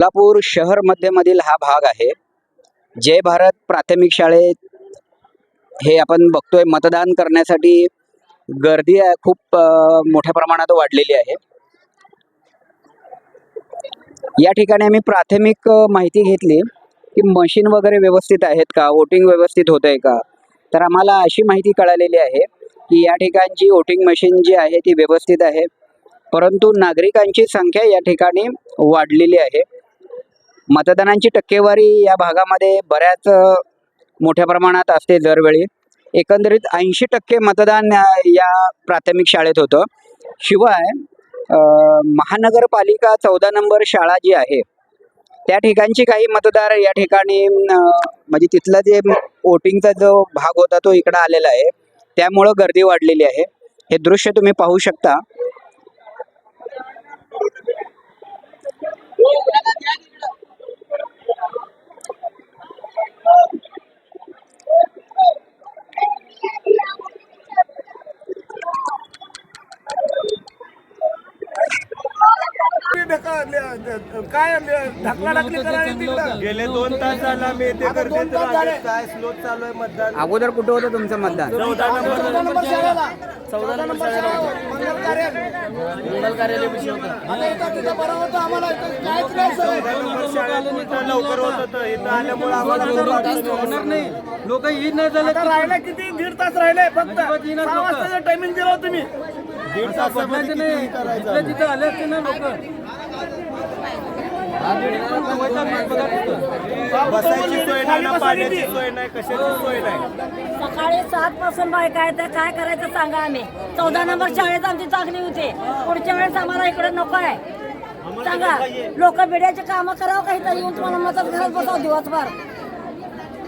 कोल्हापूर शहर मध्यमधील हा भाग आहे जय भारत प्राथमिक शाळेत हे आपण बघतोय मतदान करण्यासाठी गर्दी खूप मोठ्या प्रमाणात वाढलेली आहे. या ठिकाणी आम्ही प्राथमिक माहिती घेतली की मशीन वगैरे व्यवस्थित आहेत का वोटिंग व्यवस्थित होत आहे का? तर आम्हाला अशी माहिती कळालेली आहे की या ठिकाणची वोटिंग मशीन जी आहे ती व्यवस्थित आहे परंतु नागरिकांची संख्या या ठिकाणी वाढलेली आहे. मतदानांची टक्केवारी या भागामध्ये बऱ्याच मोठ्या प्रमाणात असते दरवेळी. एकंदरीत ऐंशी टक्के मतदान या प्राथमिक शाळेत होतं. शिवाय महानगरपालिका चौदा नंबर शाळा जी आहे त्या ठिकाणची काही मतदार या ठिकाणी म्हणजे तिथला जे वोटिंगचा जो भाग होता तो इकडं आलेला आहे त्यामुळं गर्दी वाढलेली आहे. हे दृश्य तुम्ही पाहू शकता. काय ढकला ढकली तिकडं. गेले दोन तास झाला मी ते आता दोन तास झाले. काय स्लो चालू आहे मतदान? अगोदर कुठं होतं तुमचं मतदान? चौदा नंबर चौदा नंबर शाळेला. चौदा नंबर शाळेला मंगल कार्यालय. मंगल कार्यालय विषय होता. आता इथं तिथं बरं होतं आम्हाला इथं काहीच नाही सवय. चौदा नंबर शाळेत इथं लवकर होत होतं इथं आल्यामुळे आम्हाला. लोक येत नाही झाले आता राहिलं किती? दीड तास राहिले फक्त येणार सहा लोकं. वाजताचं टायमिंग दिलं होतं तुम्ही दीड तासामध्ये नाही. किती करायचं इथल्या तिथं आले असते ना लोक. बसायची सोय नाही ना पाण्याची सोय नाही कशाची सोय नाही? सकाळी सात पासून बायका आहेत तर काय करायचं सांगा आम्ही. चौदा नंबर शाळेत आमची चांगली होती. पुढच्या वेळेस आम्हाला इकडे नको आहे. सांगा लोक बिड्याचे कामं करावं का इथं? येऊन तुम्हाला मदत घरात बसावं दिवसभर सांगा चौदा नंबर शाळा आम्हाला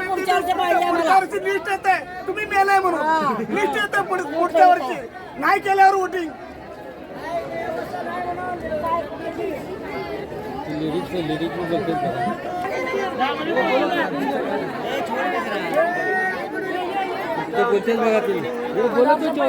पुढच्या लिस्ट येते तुम्ही मेलाय म्हणून. लिस्ट येते पुढ- पुढच्या वर्षी नाही केल्यावर वोटिंग ते बोलतेच बघा. ते बोलत होते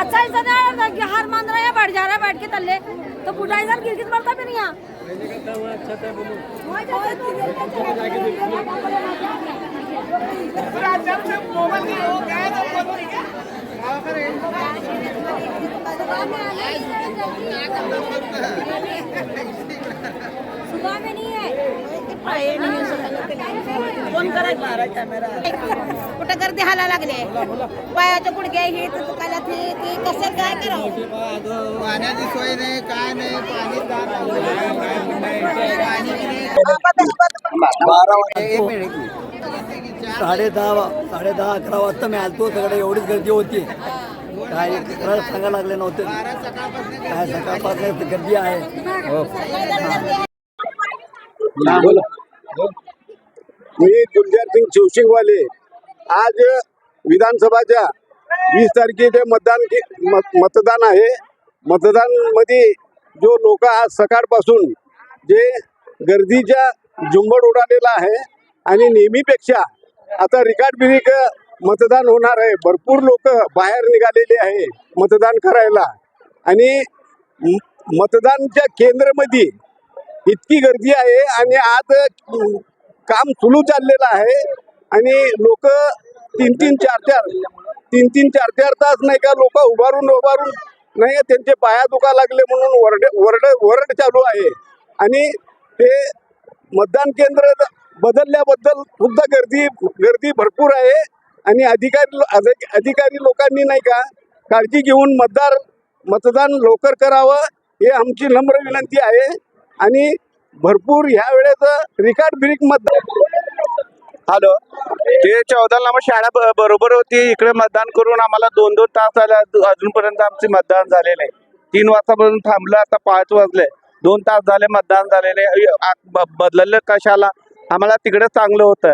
एक तास झालेला आहे अच्छा हार मान रहा है बैठ जा रहा है बैठ के तल्ले। तो बुढ़ाई साल गिरगिट पड़ता भी नहीं यहाँ फिर आज जब से मोबाइल नहीं हो गया तो बोल रही है सुबह में नहीं है कुठं गर्दी हाला लागले पायाच्या गुडघ्या हे तर दुखायला ते ते कसं काय करावं? पाण्याची सोय नाही काय नाही पाणी साडे दहा साडे दहा अकरा वाजता मी आलतो. सगळं एवढीच गर्दी होती. काय सांगायला लागले नव्हते. काय सकाळपासून गर्दी आहे? मी गुलजार सिंग शिवशिंगवाले आज विधानसभाच्या वीस तारखेचे मतदान के- मत- मतदान आहे. मतदानमध्ये जो लोक आज सकाळपासून जे गर्दीच्या झुंबड उडालेला आहे आणि नेहमीपेक्षा आता रिकाट बिरिक मतदान होणार आहे. भरपूर लोक बाहेर निघालेले आहे मतदान करायला. आणि म- मतदानच्या केंद्रामध्ये इतकी गर्दी आहे आणि आज काम सुरू चाललेलं आहे. आणि लोक तीन तीन चार चार तीन तीन चार चार तास नाही का लोक उभारून उभारून नाही त्यांचे पाया दुखा लागले म्हणून वरड वरड वरड चालू आहे. आणि ते मतदान केंद्र बदलल्याबद्दल सुद्धा गर्दी गर्दी भरपूर आहे. आणि अधिकारी अधिकारी लोकांनी नाही का काळजी घेऊन मतदार मतदान लवकर करावं हे आमची नम्र विनंती आहे. आणि भरपूर ह्या वेळेचं रिकार्ड बिरिक मतदान हॅलो ते चौदा नंबर शाळा ब- बरोबर होती. इकडे मतदान करून आम्हाला दोन दोन तास झाले. अजूनपर्यंत आमचे मतदान झाले नाही. तीन वाजतापासून थांबलं. आता पाच वाजले. दोन तास झाले मतदान झालेले. ब- बदललं कशाला? आम्हाला तिकडे चांगलं होतं.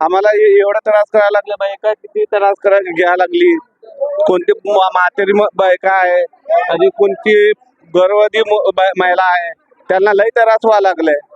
आम्हाला एवढा त्रास करायला लागला. बायका किती त्रास करायला घ्यायला लागली. कोणती म्हातारी बायका आहे? आणि कोणती गर्भवती महिला आहे? त्यांना लई त्रास व्हायला लागलाय